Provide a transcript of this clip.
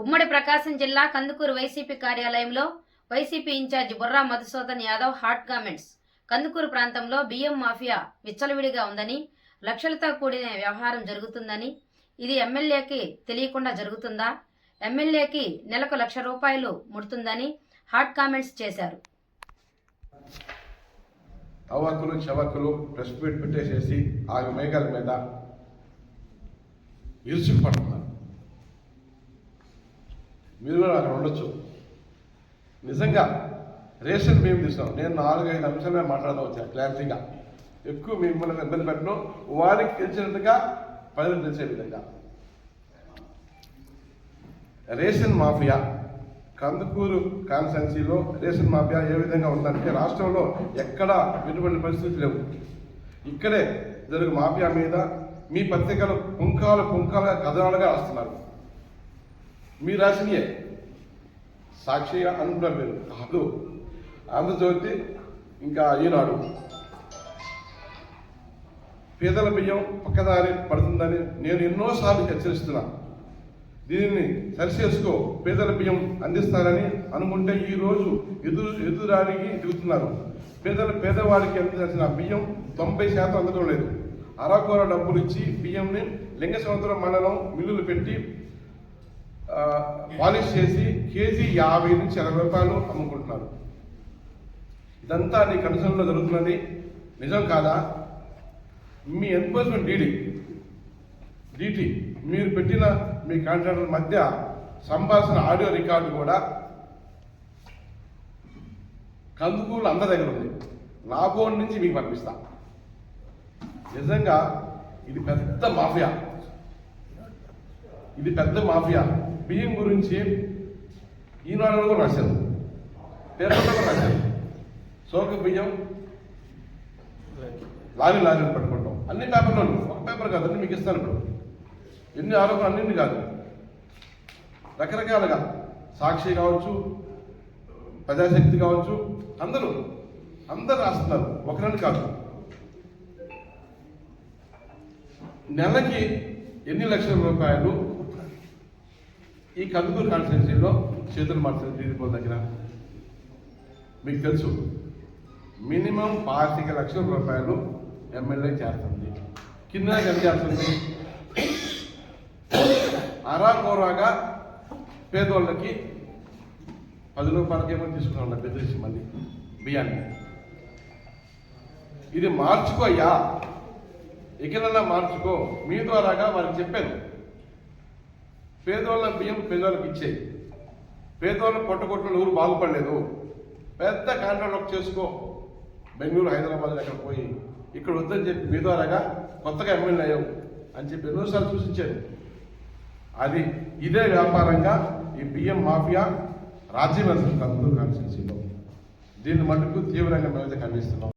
ఉమ్మడి ప్రకాశం జిల్లా కందుకూరు వైసీపీ కార్యాలయంలో YCP incharge Burra Madhusudan Yadav hot comments. Kandukur ప్రాంతంలో బియ్యం మాఫియా విచ్చలవిడిగా ఉందని లక్షలతో కూడిన వ్యవహారం జరుగుతుందని ఇది ఎమ్మెల్యేకి తెలియకుండా జరుగుతుందా? ఎమ్మెల్యేకి నెలకు లక్ష రూపాయలు ముడుతుందని హాట్ కామెంట్స్ చేశారు. తవ్వకులు చవకులు ప్రెస్ మీట్ పెట్టేసేసి ఆ మేఘాల మీద. ఇరుచుకు మీరు కూడా అక్కడ ఉండొచ్చు. నిజంగా రేషన్ మేము తీసుకున్నాం నేను నాలుగు ఐదు అంశాలే మాట్లాడదాం వచ్చాను క్లారిటీగా. ఎక్కువ మిమ్మల్ని ఇబ్బంది పెట్టను. వారికి తెలిసినట్టుగా ప్రజలకు తెలిసే విధంగా. Ration mafia. కందుకూరు కాన్స్టెన్సీలో రేషన్ మాఫియా ఏ విధంగా ఉందంటే రాష్ట్రంలో ఎక్కడ ఎటువంటి పరిస్థితి లేవు. ఇక్కడే జరుగు మాఫియా మీద మీ పత్రికలు పుంకాలు పుంకాలుగా కథనాలుగా వస్తున్నారు మీ రాసినయే. సాక్షిగా అనుకున్నారు మీరు. కాదు. ఆంధ్రజ్యోతి ఇంకా ఈనాడు. పేదల బియ్యం పక్కదారి పడుతుందని నేను ఎన్నోసార్లు హెచ్చరిస్తున్నాను దీనిని సరిచేసుకో. పేదల బియ్యం అందిస్తారని అనుకుంటే ఈరోజు ఎదురు ఎదురానికి దిగుతున్నారు పేదల పేదవాడికి అందించాల్సిన బియ్యం తొంభై శాతం అందడం లేదు. అరకొర డబ్బులు ఇచ్చి బియ్యంని లింగ సముద్రం మండలం మిల్లులు పెట్టి పాలిష్ చేసి కేజీ యాభై నుంచి అరవై రూపాయలు అమ్ముకుంటున్నారు. ఇదంతా నీ కనుసంలో జరుగుతున్నది. నిజం కాదా? మీ ఎన్ఫోర్స్మెంట్ డీడీ డీటీ మీరు పెట్టిన మీ కాంట్రాక్టర్ మధ్య సంభాషణ ఆడియో రికార్డు కూడా కందుకూలు అందరి దగ్గర ఉంది. నా ఫోన్ నుంచి మీకు పంపిస్తా. నిజంగా ఇది పెద్ద మాఫియా. ఇది పెద్ద మాఫియా. బియ్యం గురించి ఈనాడు కూడా రాశారు. పేపర్లో కూడా రాశారు. సోక బియ్యం లారీ లారీలు పట్టుకుంటాం. అన్ని పేపర్లో ఒక పేపర్ కాదు అన్ని మీకు ఇస్తాను ఇప్పుడు. ఎన్ని ఆరోపణలు అన్నింటి కాదు. రకరకాలుగా సాక్షి కావచ్చు ప్రజాశక్తి కావచ్చు అందరూ అందరు రాస్తున్నారు. ఒకరని కాదు. నెలకి ఎన్ని లక్షల రూపాయలు ఈ కందుకూరు కాన్స్టిట్యున్సీలో చేతులు మార్చారు టీడీపీ దగ్గర. మీకు తెలుసు మినిమం పాతిక లక్షల రూపాయలు ఎమ్మెల్యే చేస్తుంది. కింద ఎంత చేస్తుంది? అరాకోరాగా పేదోళ్ళకి పది రూపాయలకి ఏమో తీసుకున్నాం బెదిరించి మళ్ళీ బియ్యాన్ని. ఇది మార్చుకోయ్యా ఎక్కడన్నా మార్చుకో. మీ ద్వారాగా వారికి చెప్పాను. పేదోళ్ళ బియ్యం పేదోళ్ళకి ఇచ్చేది పేదోళ్ళ పొట్టగొట్టులు ఊరు బాగుపడలేదు. పెద్ద కాంట్రాక్ట్ చేసుకో. బెంగళూరు హైదరాబాద్ అక్కడ పోయి ఇక్కడ వద్దని చెప్పి మీ ద్వారాగా కొత్తగా ఎమ్మెల్యే అయ్యావు అని చెప్పి ఎన్నోసార్లు సూచించారు అది ఇదే వ్యాపారంగా ఈ బియ్యం మాఫియా రాజ్యం వెళ్తుంది కందుకూరు దీన్ని మటుకు తీవ్రంగా మేమైతే ఖండిస్తున్నాం.